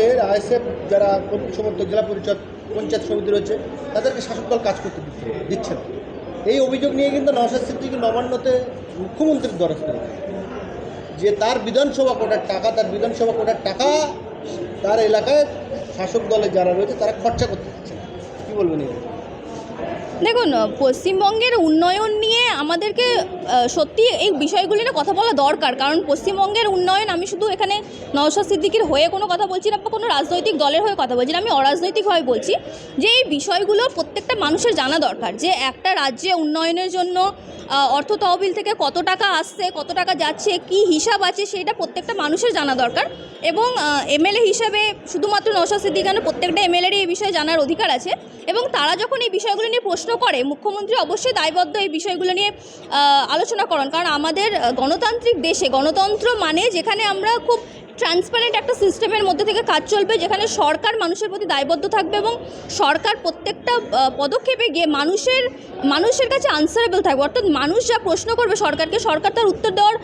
পরে আইএসএফ যারা সমর্থক জেলা পরিষদ পঞ্চায়েত সমিতি রয়েছে তাদেরকে শাসক দল কাজ করতে দিচ্ছে না, এই অভিযোগ নিয়ে কিন্তু নওশাদ সিদ্দিকি নবান্নতে মুখ্যমন্ত্রীর করেছে যে তার বিধানসভা কোটার টাকা তার বিধানসভা কোটার টাকা তার এলাকায় শাসক দলে যারা রয়েছে তারা খরচা করতে দিচ্ছে কী বলবেন এই? দেখুন পশ্চিমবঙ্গের উন্নয়ন নিয়ে আমাদেরকে সত্যি এই বিষয়গুলি নিয়ে কথা বলা দরকার। কারণ পশ্চিমবঙ্গের উন্নয়ন, আমি শুধু এখানে নওশাদ সিদ্দিকির হয়ে কোনো কথা বলছি না বা কোনো রাজনৈতিক দলের হয়ে কথা বলছি না, আমি অরাজনৈতিকভাবে বলছি যে এই বিষয়গুলো প্রত্যেকটা মানুষের জানা দরকার। যে একটা রাজ্যে উন্নয়নের জন্য অর্থ তহবিল থেকে কত টাকা আসছে, কত টাকা যাচ্ছে, কি হিসাব আছে, সেটা প্রত্যেকটা মানুষের জানা দরকার। এবং এমএলএ হিসাবে শুধুমাত্র নওশাদ সিদ্দিকানের প্রত্যেকটা এমএলএরই এই বিষয়ে জানার অধিকার আছে। এবং তারা যখন এই বিষয়গুলো নিয়ে প্রশ্ন করে, মুখ্যমন্ত্রী অবশ্যই দায়বদ্ধ এই বিষয়গুলো নিয়ে আলোচনা করেন। কারণ আমাদের গণতান্ত্রিক দেশে গণতন্ত্র মানে যেখানে আমরা খুব ট্রান্সপারেন্ট একটা সিস্টেমের মধ্যে থেকে কাজ চলবে, যেখানে সরকার মানুষের প্রতি দায়বদ্ধ থাকবে এবং সরকার প্রত্যেকটা পদক্ষেপে গিয়ে মানুষের মানুষের কাছে আনসারেবল থাকবে। অর্থাৎ মানুষ যা প্রশ্ন করবে সরকারকে, সরকার তার উত্তর দেওয়ার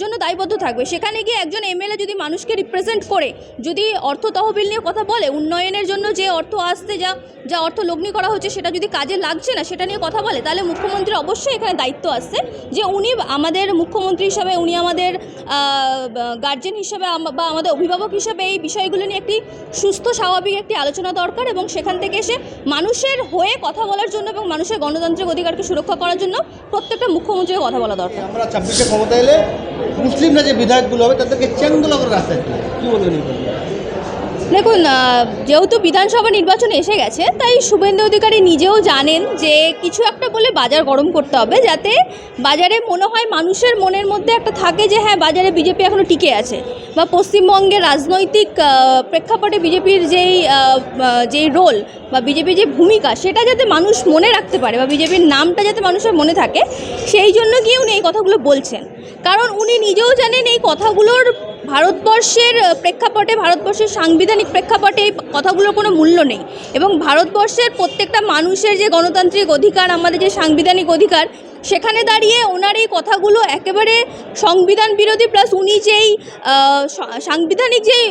জন্য দায়বদ্ধ থাকবে। সেখানে গিয়ে একজন এমএলএ যদি মানুষকে রিপ্রেজেন্ট করে, যদি অর্থ তহবিল নিয়ে কথা বলে, উন্নয়নের জন্য যে অর্থ আসতে যা যা অর্থ লগ্নি করা হচ্ছে সেটা যদি কাজে লাগছে না, সেটা নিয়ে কথা বলে, তাহলে মুখ্যমন্ত্রী অবশ্যই এখানে দায়িত্ব আসছে যে উনি আমাদের মুখ্যমন্ত্রী হিসাবে, উনি আমাদের গার্জেন হিসাবে বা আমাদের অভিভাবক হিসাবে এই বিষয়গুলো নিয়ে একটি সুস্থ, স্বাভাবিক একটি আলোচনা দরকার এবং সেখান থেকে এসে মানুষের হয়ে কথা বলার জন্য এবং মানুষের গণতান্ত্রিক অধিকারকে সুরক্ষা করার জন্য প্রত্যেকটা মুখ্যমন্ত্রীকে কথা বলা দরকার আমরা ছাব্বিশে ক্ষমতা এলে মুসলিমরা যে বিধায়কগুলো হবে, তাদেরকে চ্যাংদোলা করে রাস্তায় কী বলবেন? দেখুন যেহেতু বিধানসভা নির্বাচন এসে গেছে, তাই শুভেন্দু অধিকারী নিজেও জানেন যে কিছু একটা বলে বাজার গরম করতে হবে যাতে বাজারে মনে হয় মানুষের মনের মধ্যে একটা থাকে যে হ্যাঁ বাজারে বিজেপি এখনও টিকে আছে। বা পশ্চিমবঙ্গের রাজনৈতিক প্রেক্ষাপটে বিজেপির যেই যেই রোল বা বিজেপির যে ভূমিকা, সেটা যাতে মানুষ মনে রাখতে পারে বা বিজেপির নামটা যাতে মানুষের মনে থাকে, সেই জন্য গিয়ে উনি এই কথাগুলো বলছেন। কারণ উনি নিজেও জানেন এই কথাগুলোর ভারতবর্ষের প্রেক্ষাপটে, ভারতবর্ষের সাংবিধানিক প্রেক্ষাপটে এই কথাগুলোর কোনো মূল্য নেই। এবং ভারতবর্ষের প্রত্যেকটা মানুষের যে গণতান্ত্রিক অধিকার, আমাদের যে সাংবিধানিক অধিকার সেখানে দাঁড়িয়ে ওনার এই কথাগুলো একেবারে সংবিধান বিরোধী প্লাস উনি যেই সাংবিধানিক যেই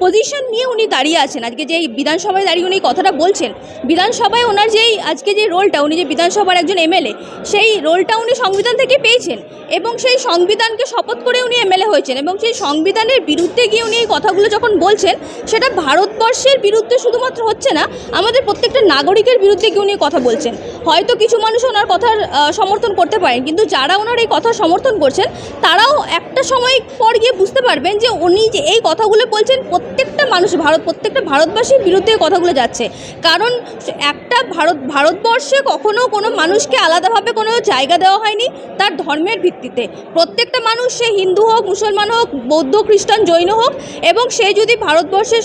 পজিশন নিয়ে উনি দাঁড়িয়ে আছেন আজকে যেই বিধানসভায় দাঁড়িয়ে উনি কথাটা বলছেন বিধানসভায় ওনার যেই আজকে যে রোলটা উনি যে বিধানসভার একজন এমএলএ সেই রোলটা উনি সংবিধান থেকে পেয়েছেন এবং সেই সংবিধানকে শপথ করে উনি এমএলএ হয়েছেন এবং সেই সংবিধানের বিরুদ্ধে গিয়ে উনি এই কথাগুলো যখন বলছেন সেটা ভারতবর্ষের বিরুদ্ধে শুধুমাত্র হচ্ছে না আমাদের প্রত্যেকটা নাগরিকের বিরুদ্ধে গিয়ে উনি কথা বলছেন। হয়তো কিছু মানুষ ওনার কথার আহ, সমর্থন করতে পারেন, কিন্তু যারা ওনার এই কথা সমর্থন করছেন, তারাও একটা সময় পর গিয়ে বুঝতে পারবেন যে উনি যে এই কথাগুলো বলছেন, প্রত্যেকটা মানুষ ভারত, প্রত্যেকটা ভারতবাসীর বিরুদ্ধে কথাগুলো যাচ্ছে। কারণ একটা ভারত, ভারতবর্ষে কখনো কোনো মানুষকে আলাদাভাবে কোনো জায়গা দেওয়া হয়নি তার ধর্মের ভিত্তিতে। প্রত্যেকটা মানুষ সে হিন্দু হোক, মুসলমান হোক, বৌদ্ধ, খ্রিস্টান, জৈন হোক, এবং সে যদি ভারতবর্ষের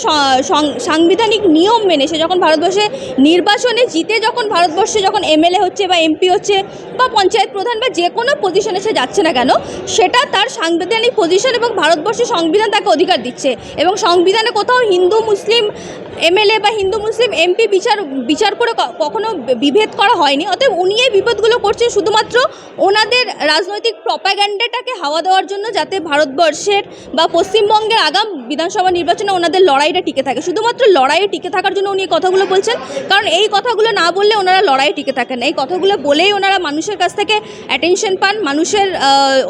সাংবিধানিক নিয়ম মেনে, সে যখন ভারতবর্ষে নির্বাচনে জিতে, যখন ভারতবর্ষে যখন এমএলএ হচ্ছে বা এমপি হচ্ছে, বা পঞ্চায়েত প্রধান বা যে কোনো পজিশনে সে যাচ্ছে না কেন, সেটা তার সাংবিধানিক পজিশন এবং ভারতবর্ষের সংবিধান তাকে অধিকার দিচ্ছে। এবং সংবিধানে কোথাও হিন্দু, মুসলিম এমএলএ বা হিন্দু, মুসলিম, এমপি বিচার বিচার করে কখনো বিভেদ করা হয়নি। অতএব উনি এই বিপদগুলো করছেন শুধুমাত্র ওনাদের রাজনৈতিক প্রপাগ্যান্ডাটাকে হাওয়া দেওয়ার জন্য যাতে ভারতবর্ষের বা পশ্চিমবঙ্গের আগাম বিধানসভা নির্বাচনে ওনাদের লড়াইটা টিকে থাকে। শুধুমাত্র লড়াইয়ে টিকে থাকার জন্য উনি কথাগুলো বলছেন। কারণ এই কথাগুলো না বললে ওনারা লড়াইয়ে টিকে থাকেন এই কথাগুলো বলেই ওনারা মানুষের কাছ থেকে অ্যাটেনশন পান, মানুষের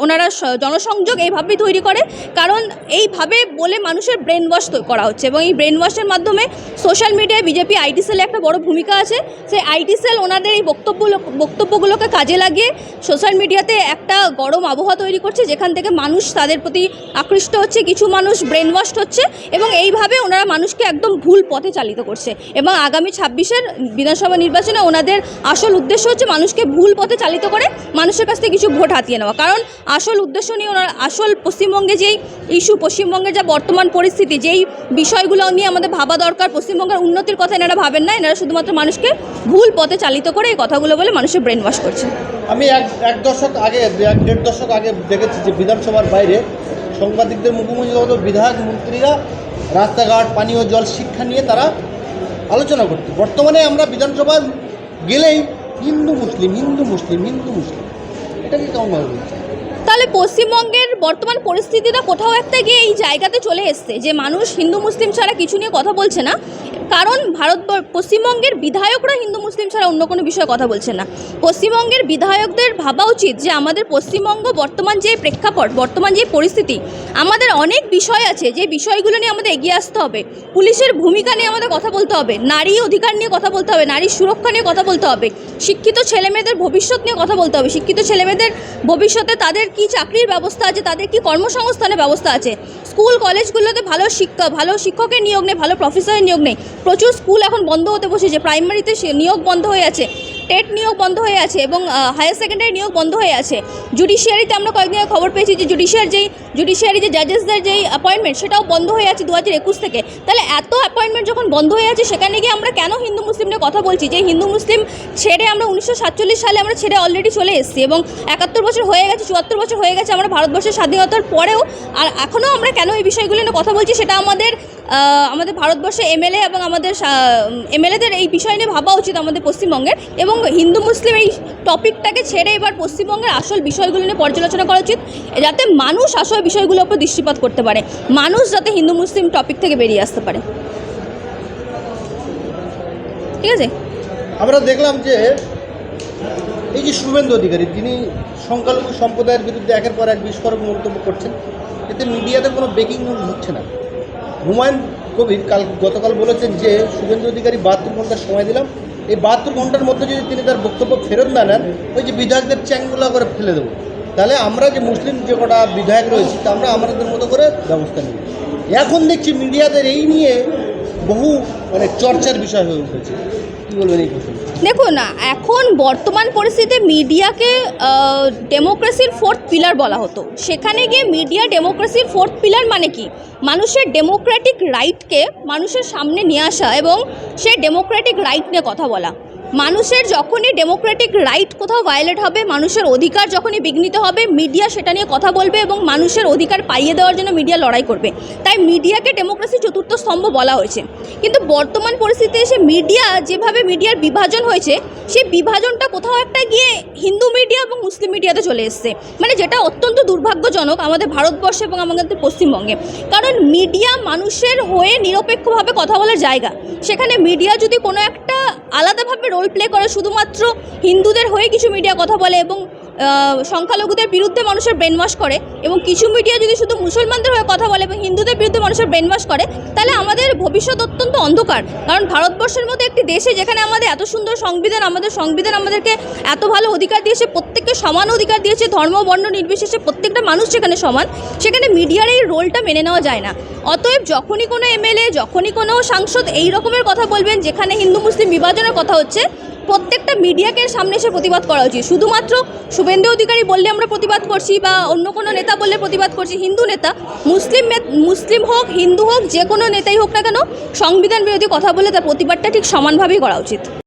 ওনারা জনসংযোগ এইভাবেই তৈরি করে। কারণ এইভাবে বলে মানুষের ব্রেন ওয়াশ করা হচ্ছে এবং এই ব্রেন ওয়াশের মাধ্যমে সোশ্যাল মিডিয়ায় বিজেপি আইটি সেলে একটা বড় ভূমিকা আছে। সেই আইটি সেল ওনাদের এই বক্তব্য বক্তব্যগুলোকে কাজে লাগিয়ে সোশ্যাল মিডিয়াতে একটা গরম আবহাওয়া তৈরি করছে, যেখান থেকে মানুষ তাদের প্রতি আকৃষ্ট হচ্ছে, কিছু মানুষ ব্রেন ওয়াশ হচ্ছে এবং এইভাবে ওনারা মানুষকে একদম ভুল পথে চালিত করছে। এবং আগামী ছাব্বিশের বিধানসভা নির্বাচনে ওনাদের আসল উদ্দেশ্য হচ্ছে মানুষকে ভুল পথে চালিত করে মানুষের কাছ থেকে কিছু ভোট হাতিয়ে নেওয়া। কারণ আসল উদ্দেশ্য নিয়ে ওনারা আসল পশ্চিমবঙ্গে যেই ইস্যু পশ্চিমবঙ্গের যা বর্তমান পরিস্থিতি, যেই বিষয়গুলো নিয়ে আমাদের ভাবা দরকার পশ্চিমবঙ্গের উন্নতির কথা এনারা ভাবেন না। এনারা শুধুমাত্র মানুষকে ভুল পথে চালিত করে এই কথাগুলো বলে মানুষের ব্রেন ওয়াশ করছে আমি এক এক দশক আগে, এক দেড় দশক আগে দেখেছি যে বিধানসভার বাইরে সাংবাদিকদের মুখোমুখি হতো বিধায়ক মন্ত্রীরা রাস্তাঘাট, পানীয় জল, শিক্ষা নিয়ে তারা আলোচনা করতো। বর্তমানে আমরা বিধানসভা গেলেই হিন্দু, মুসলিম হিন্দু মুসলিম হিন্দু, মুসলিম। এটাকে কেমনভাবে বলছে তাহলে পশ্চিমবঙ্গের বর্তমান পরিস্থিতিটা কোথাও একটা গিয়ে এই জায়গাতে চলে এসছে যে মানুষ হিন্দু, মুসলিম ছাড়া কিছু নিয়ে কথা বলছে না। কারণ ভারত, পশ্চিমবঙ্গের বিধায়করা হিন্দু, মুসলিম ছাড়া অন্য কোনো বিষয়ে কথা বলছে না। পশ্চিমবঙ্গের বিধায়কদের ভাবা উচিত যে আমাদের পশ্চিমবঙ্গ বর্তমান যে প্রেক্ষাপট, বর্তমান যে পরিস্থিতি, আমাদের অনেক বিষয় আছে যে বিষয়গুলো নিয়ে আমাদের এগিয়ে আসতে হবে। পুলিশের ভূমিকা নিয়ে আমাদের কথা বলতে হবে। নারী অধিকার নিয়ে কথা বলতে হবে। নারীর সুরক্ষা নিয়ে কথা বলতে হবে। শিক্ষিত ছেলেমেয়েদের ভবিষ্যৎ নিয়ে কথা বলতে হবে। শিক্ষিত ছেলেমেয়েদের ভবিষ্যতে তাদের কি চাকরির ব্যবস্থা আছে? তাদের কি কর্মসংস্থানের ব্যবস্থা আছে? স্কুল, কলেজগুলোতে ভালো শিক্ষা, ভালো শিক্ষকের নিয়োগ নেই, ভালো প্রফেসরের নিয়োগ নেই। প্রচুর স্কুল এখন বন্ধ হতে বসেছে। প্রাইমারিতে নিয়োগ বন্ধ হয়ে আছে। টেট নিয়োগ বন্ধ হয়ে আছে এবং হায়ার সেকেন্ডারি নিয়োগ বন্ধ হয়ে আছে। জুডিশিয়ারিতে আমরা কয়েকদিন খবর পেয়েছি যে জুডিশিয়ার যেই, জুডিশিয়ারি যে জাজেসদের যেই অ্যাপয়েন্টমেন্ট সেটাও বন্ধ হয়ে আছে দু হাজার একুশ থেকে। তাহলে এত অ্যাপয়েন্টমেন্ট যখন বন্ধ হয়ে আছে, সেখানে গিয়ে আমরা কেন হিন্দু মুসলিম নিয়ে কথা বলছি? যে হিন্দু মুসলিম ছেড়ে আমরা উনিশশো সাতচল্লিশ সালে আমরা ছেড়ে অলরেডি চলে এসেছি এবং একাত্তর বছর হয়ে গেছে, চুয়াত্তর বছর হয়ে গেছে আমরা ভারতবর্ষের স্বাধীনতার পরেও, আর এখনও আমরা কেন এই বিষয়গুলো নিয়ে কথা বলছি সেটা আমাদের আমাদের ভারতবর্ষে এমএলএ এবং আমাদের এমএলএদের এই বিষয় নিয়ে ভাবা উচিত আমাদের পশ্চিমবঙ্গের এবং হিন্দু মুসলিম এই টপিকটাকে ছেড়ে এবার পশ্চিমবঙ্গের আসল বিষয়গুলো নিয়ে পর্যালোচনা করা উচিত, যাতে মানুষ আসল বিষয়গুলোর উপর দৃষ্টিপাত করতে পারে, মানুষ যাতে হিন্দু মুসলিম টপিক থেকে বেরিয়ে আসতে পারে। ঠিক আছে? আমরা দেখলাম যে এই যে শুভেন্দু অধিকারী, তিনি সংখ্যালঘু সম্প্রদায়ের বিরুদ্ধে একের পর এক বিস্ফোরক মন্তব্য করছেন, এতে মিডিয়াতে কোনো ব্রেকিং নিউজ হচ্ছে না। হুমায়ুন কবির কাল গতকাল বলেছেন যে শুভেন্দু অধিকারী বাহাত্তর ঘণ্টার সময় দিলাম। এই বাহাত্তর ঘণ্টার মধ্যে যদি তিনি তার বক্তব্য ফেরত না নেন, ওই যে বিধায়কদের চ্যাংগুলা করে ফেলে দেবো। তাহলে আমরা যে মুসলিম যে কটা বিধায়ক রয়েছি, তা আমরা আমাদের মতো করে ব্যবস্থা নিই এখন দেখছি মিডিয়াদের এই নিয়ে বহু মানে চর্চার বিষয় হয়ে উঠেছে। দেখুন, এখন বর্তমান পরিস্থিতিতে মিডিয়াকে ডেমোক্রেসির ফোর্থ পিলার বলা হতো। সেখানে গিয়ে মিডিয়া ডেমোক্রেসির ফোর্থ পিলার মানে কি? মানুষের ডেমোক্রেটিক রাইটকে মানুষের সামনে নিয়ে আসা এবং সে ডেমোক্রেটিক রাইট নিয়ে কথা বলা। মানুষের যখনই ডেমোক্রেটিক রাইট কোথাও ভায়োলেট হবে, মানুষের অধিকার যখনই বিঘ্নিত হবে মিডিয়া সেটা নিয়ে কথা বলবে এবং মানুষের অধিকার পাইয়ে দেওয়ার জন্য মিডিয়া লড়াই করবে। তাই মিডিয়াকে ডেমোক্রেসি চতুর্থ স্তম্ভ বলা হয়েছে। কিন্তু বর্তমান পরিস্থিতিতে এসে মিডিয়া যেভাবে মিডিয়ার বিভাজন হয়েছে, সেই বিভাজনটা কোথাও একটা গিয়ে হিন্দু মিডিয়া এবং মুসলিম মিডিয়াতে চলে এসছে। মানে যেটা অত্যন্ত দুর্ভাগ্যজনক আমাদের ভারতবর্ষে এবং আমাদের পশ্চিমবঙ্গে। কারণ মিডিয়া মানুষের হয়ে নিরপেক্ষভাবে কথা বলার জায়গা। সেখানে মিডিয়া যদি কোনো একটা আলাদাভাবে রোল প্লে করে শুধুমাত্র হিন্দুদের হয়ে কিছু মিডিয়া কথা বলে এবং সংখ্যালঘুদের বিরুদ্ধে মানুষের ব্রেন করে এবং কিছু মিডিয়া যদি শুধু মুসলমানদের হয়ে কথা বলে এবং হিন্দুদের বিরুদ্ধে মানুষের ব্রেন করে, তাহলে আমাদের ভবিষ্যৎ অত্যন্ত অন্ধকার। কারণ ভারতবর্ষের মতো একটি দেশে যেখানে আমাদের এত সুন্দর সংবিধান, আমাদের সংবিধান আমাদেরকে এত ভালো অধিকার দিয়েছে, প্রত্যেককে সমান অধিকার দিয়েছে, ধর্ম, বর্ণ নির্বিশেষে প্রত্যেকটা মানুষ সেখানে সমান, সেখানে মিডিয়ার এই রোলটা মেনে নেওয়া যায় না। অতএব যখনই কোনো এমএলএ যখনই কোনো সাংসদ এই রকমের কথা বলবেন, যেখানে হিন্দু মুসলিম বিভাজনের কথা হচ্ছে প্রত্যেকটা মিডিয়াকে সামনে এসে প্রতিবাদ করা উচিত। শুধুমাত্র শুভেন্দু অধিকারী বললে আমরা প্রতিবাদ করছি বা অন্য কোনো নেতা বললে প্রতিবাদ করছি, হিন্দু নেতা, মুসলিম মুসলিম হোক, হিন্দু হোক, যে কোনো নেতাই হোক না কেন, সংবিধান বিরোধী কথা বলে তার প্রতিবাদটা ঠিক সমানভাবেই করা উচিত।